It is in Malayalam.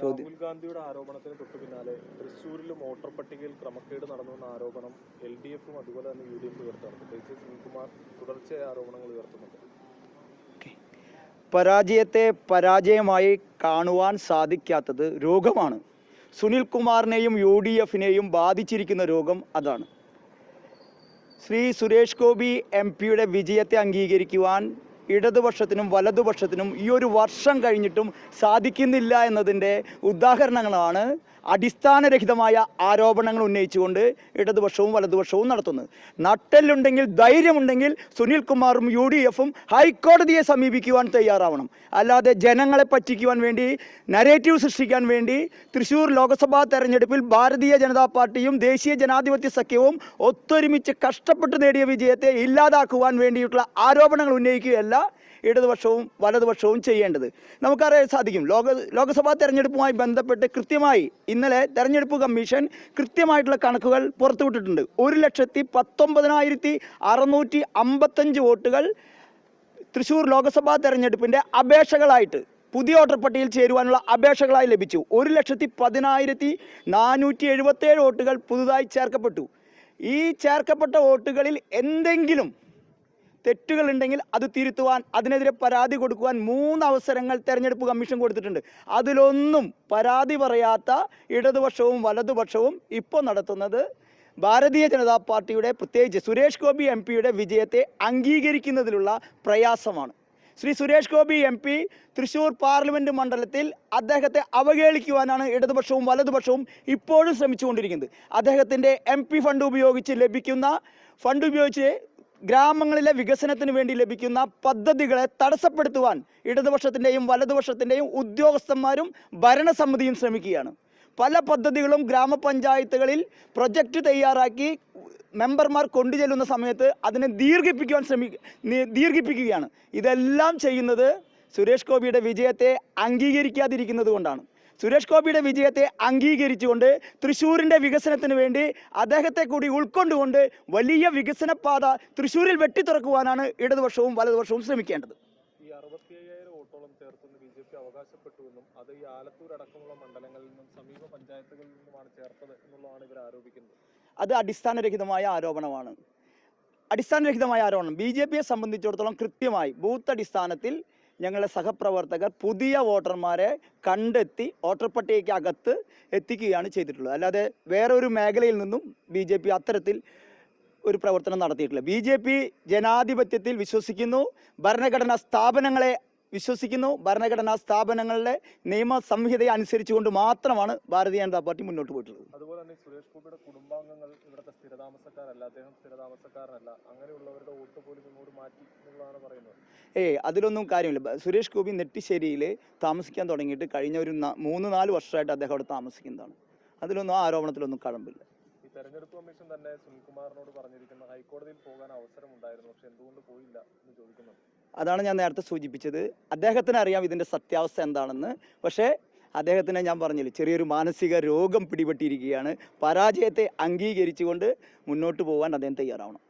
ചോദ്യം. രാഹുൽ ഗാന്ധിയുടെ ആരോപണത്തിന് തൊട്ടു പിന്നാലെ തൃശ്ശൂരിൽ വോട്ടർ പട്ടികയിൽ ക്രമക്കേട് നടന്നുവെന്ന ആരോപണം എൽ ഡി എഫും അതുപോലെ തന്നെ യു ഡി എഫും ഉയർത്താണ് പ്രത്യേകിച്ച് സുനിൽകുമാർ തുടർച്ചയായ ആരോപണങ്ങൾ ഉയർത്തുന്നുണ്ട്. പരാജയത്തെ പരാജയമായി കാണുവാൻ സാധിക്കാത്തത് രോഗമാണ്. സുനിൽ കുമാറിനെയും യു ഡി എഫിനെയും ബാധിച്ചിരിക്കുന്ന രോഗം അതാണ്. ശ്രീ സുരേഷ് ഗോപി എം പിയുടെ വിജയത്തെ അംഗീകരിക്കുവാൻ ഇടതുപക്ഷത്തിനും വലതുപക്ഷത്തിനും ഈ ഒരു വർഷം കഴിഞ്ഞിട്ടും സാധിക്കുന്നില്ല എന്നതിന്റെ ഉദാഹരണങ്ങളാണ് അടിസ്ഥാനരഹിതമായ ആരോപണങ്ങൾ ഉന്നയിച്ചുകൊണ്ട് ഇടതുപക്ഷവും വലതുപക്ഷവും നടത്തുന്നത്. നട്ടെല്ലുണ്ടെങ്കിൽ ധൈര്യമുണ്ടെങ്കിൽ സുനിൽകുമാറും യു ഡി എഫും ഹൈക്കോടതിയെ സമീപിക്കുവാൻ തയ്യാറാവണം. അല്ലാതെ ജനങ്ങളെ പറ്റിക്കുവാൻ വേണ്ടി നരേറ്റീവ് സൃഷ്ടിക്കാൻ വേണ്ടി തൃശ്ശൂർ ലോക്സഭാ തെരഞ്ഞെടുപ്പിൽ ഭാരതീയ ജനതാ പാർട്ടിയും ദേശീയ ജനാധിപത്യ സഖ്യവും ഒത്തൊരുമിച്ച് കഷ്ടപ്പെട്ട് നേടിയ വിജയത്തെ ഇല്ലാതാക്കുവാൻ വേണ്ടിയിട്ടുള്ള ആരോപണങ്ങൾ ഉന്നയിക്കുകയല്ല ഇടതുപക്ഷവും വലതുപക്ഷവും ചെയ്യേണ്ടത്. നമുക്കറിയാൻ സാധിക്കും ലോക ലോക്സഭാ തെരഞ്ഞെടുപ്പുമായി ബന്ധപ്പെട്ട് കൃത്യമായി ഇന്നലെ തെരഞ്ഞെടുപ്പ് കമ്മീഷൻ കൃത്യമായിട്ടുള്ള കണക്കുകൾ പുറത്തുവിട്ടിട്ടുണ്ട്. ഒരു ലക്ഷത്തി പത്തൊമ്പതിനായിരത്തി അറുന്നൂറ്റി അമ്പത്തഞ്ച് വോട്ടുകൾ തൃശ്ശൂർ ലോക്സഭാ തെരഞ്ഞെടുപ്പിന്റെ അപേക്ഷകളായിട്ട് പുതിയ വോട്ടർ പട്ടികയിൽ ചേരുവാനുള്ള അപേക്ഷകളായി ലഭിച്ചു. ഒരു ലക്ഷത്തി പതിനായിരത്തി നാനൂറ്റി എഴുപത്തേഴ് വോട്ടുകൾ പുതുതായി ചേർക്കപ്പെട്ടു. ഈ ചേർക്കപ്പെട്ട വോട്ടുകളിൽ എന്തെങ്കിലും തെറ്റുകൾ ഉണ്ടെങ്കിൽ അത് തിരുത്തുവാൻ അതിനെതിരെ പരാതി കൊടുക്കുവാൻ മൂന്ന് അവസരങ്ങൾ തെരഞ്ഞെടുപ്പ് കമ്മീഷൻ കൊടുത്തിട്ടുണ്ട്. അതിലൊന്നും പരാതി പറയാത്ത ഇടതുപക്ഷവും വലതുപക്ഷവും ഇപ്പോൾ നടത്തുന്നത് ഭാരതീയ ജനതാ പാർട്ടിയുടെ പ്രത്യേകിച്ച് സുരേഷ് ഗോപി എം പിയുടെ വിജയത്തെ അംഗീകരിക്കുന്നതിലുള്ള പ്രയാസമാണ്. Shri Suresh Gopi M P Thrissur parliament മണ്ഡലത്തിൽ അദ്ദേഹത്തെ അവഹേളിക്കുവാനാണ് ഇടതുപക്ഷവും വലതുപക്ഷവും ഇപ്പോഴും ശ്രമിച്ചുകൊണ്ടിരിക്കുന്നത്. അദ്ദേഹത്തിന്റെ എം ഫണ്ട് ഉപയോഗിച്ച് ലഭിക്കുന്ന ഫണ്ട് ഉപയോഗിച്ച് ഗ്രാമങ്ങളിലെ വികസനത്തിന് വേണ്ടി ലഭിക്കുന്ന പദ്ധതികളെ തടസ്സപ്പെടുത്തുവാൻ ഇടതുപക്ഷത്തിന്റെയും വലതുപക്ഷത്തിന്റെയും ഉദ്യോഗസ്ഥന്മാരും ഭരണസമിതിയും ശ്രമിക്കുകയാണ്. പല പദ്ധതികളും ഗ്രാമപഞ്ചായത്തുകളിൽ പ്രൊജക്റ്റ് തയ്യാറാക്കി മെമ്പർമാർ കൊണ്ടുചെല്ലുന്ന സമയത്ത് അതിനെ ദീർഘിപ്പിക്കുവാൻ ശ്രമി ദീർഘിപ്പിക്കുകയാണ്. ഇതെല്ലാം ചെയ്യുന്നത് സുരേഷ് ഗോപിയുടെ വിജയത്തെ അംഗീകരിക്കാതിരിക്കുന്നത് കൊണ്ടാണ്. സുരേഷ് ഗോപിയുടെ വിജയത്തെ അംഗീകരിച്ചുകൊണ്ട് തൃശ്ശൂരിന്റെ വികസനത്തിന് വേണ്ടി അദ്ദേഹത്തെ കൂടി ഉൾക്കൊണ്ടുകൊണ്ട് വലിയ വികസന പാത തൃശ്ശൂരിൽ വെട്ടിത്തുറക്കുവാനാണ് ഇടതുപക്ഷവും വലതുപക്ഷവും ശ്രമിക്കേണ്ടത്. ഈ അറുപത്തി അയ്യായിരം വോട്ടോളം ചേർത്തെന്ന് ബി ജെ പി അവകാശപ്പെട്ടുവെന്നും അത് ഈ ആലത്തൂർ അടക്കമുള്ള മണ്ഡലങ്ങളിൽ നിന്നും സമീപ പഞ്ചായത്തുകളിൽ നിന്നുമാണ് ചേർത്തത് എന്നുള്ളതാണ് ഇവർ ആരോപിക്കുന്നത്. അത് അടിസ്ഥാനരഹിതമായ ആരോപണമാണ്. അടിസ്ഥാനരഹിതമായ ആരോപണം. ബി ജെ പിയെ സംബന്ധിച്ചിടത്തോളം കൃത്യമായി ബൂത്ത് അടിസ്ഥാനത്തിൽ ഞങ്ങളുടെ സഹപ്രവർത്തകർ പുതിയ വോട്ടർമാരെ കണ്ടെത്തി വോട്ടർ പട്ടികയ്ക്ക് അകത്ത് എത്തിക്കുകയാണ് ചെയ്തിട്ടുള്ളത്. അല്ലാതെ വേറൊരു മേഖലയിൽ നിന്നും ബി ജെ പി അത്തരത്തിൽ ഒരു പ്രവർത്തനം നടത്തിയിട്ടില്ല. ബി ജെ പി ജനാധിപത്യത്തിൽ വിശ്വസിക്കുന്നു. ഭരണഘടനാ സ്ഥാപനങ്ങളെ വിശ്വസിക്കുന്നു. ഭരണഘടനാ സ്ഥാപനങ്ങളുടെ നിയമ സംഹിതയെ അനുസരിച്ചുകൊണ്ട് മാത്രമാണ് ഭാരതീയ ജനതാ പാർട്ടി മുന്നോട്ട് പോയിട്ടുള്ളത്. അതുപോലെ തന്നെ സുരേഷ് ഗോപിയുടെ കുടുംബാംഗങ്ങൾ ഇവിടുത്തെ സ്ഥിരതാമസക്കാരല്ല. അദ്ദേഹം സ്ഥിരതാമസക്കാരനല്ല. അങ്ങനെയുള്ളവരുടെ വോട്ട് പോലും ഇങ്ങോട്ട് മാറ്റി എന്നുള്ളതാണ് പറയുന്നത്. ഏയ് അതിലൊന്നും കാര്യമില്ല. സുരേഷ് ഗോപി നെട്ടിശ്ശേരിയിൽ താമസിക്കാൻ തുടങ്ങിയിട്ട് കഴിഞ്ഞ ഒരു മൂന്ന് നാല് വർഷമായിട്ട് അദ്ദേഹം അവിടെ താമസിക്കുന്നതാണ്. അതിലൊന്നും ആ ആരോപണത്തിലൊന്നും കഴമ്പില്ല തെരഞ്ഞെടുപ്പ് കമ്മീഷൻ തന്നെ സുനിൽകുമാറിനോട് പറഞ്ഞിരിക്കുന്ന ഹൈക്കോടതിയിൽ പോകാൻ അവസരം ഉണ്ടായിരുന്നു പക്ഷെ എന്തുകൊണ്ട് പോയില്ല എന്ന് ചോദിക്കുന്നത് അതാണ് ഞാൻ നേരത്തെ സൂചിപ്പിച്ചത്. അദ്ദേഹത്തിന് അറിയാം ഇതിന്റെ സത്യാവസ്ഥ എന്താണെന്ന്. പക്ഷേ അദ്ദേഹത്തിനെ ഞാൻ പറഞ്ഞില്ല ചെറിയൊരു മാനസിക രോഗം പിടിപെട്ടിരിക്കുകയാണ്. പരാജയത്തെ അംഗീകരിച്ചുകൊണ്ട് മുന്നോട്ട് പോകാൻ അദ്ദേഹം തയ്യാറാവണം.